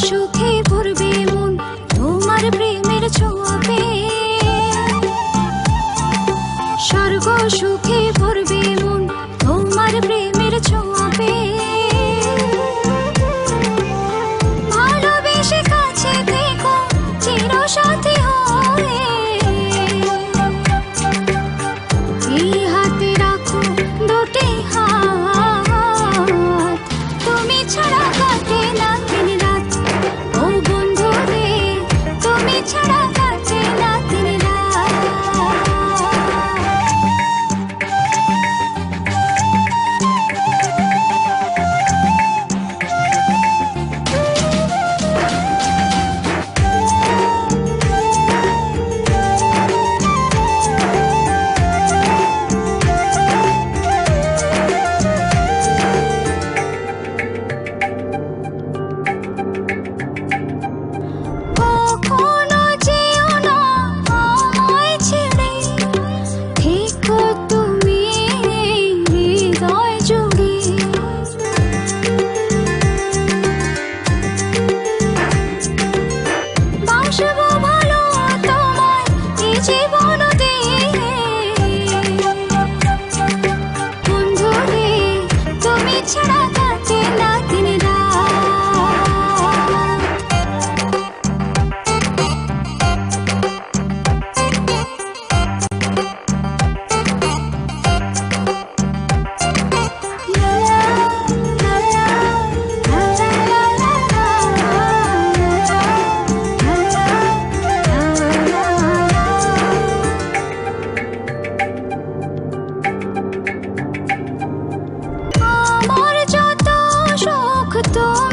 সুখে মন তোমার প্রেমের স্বর্গ সুখে ভরবে মন তোমার প্রেমের 것처럼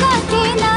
ಕಾಕೆ ನಾ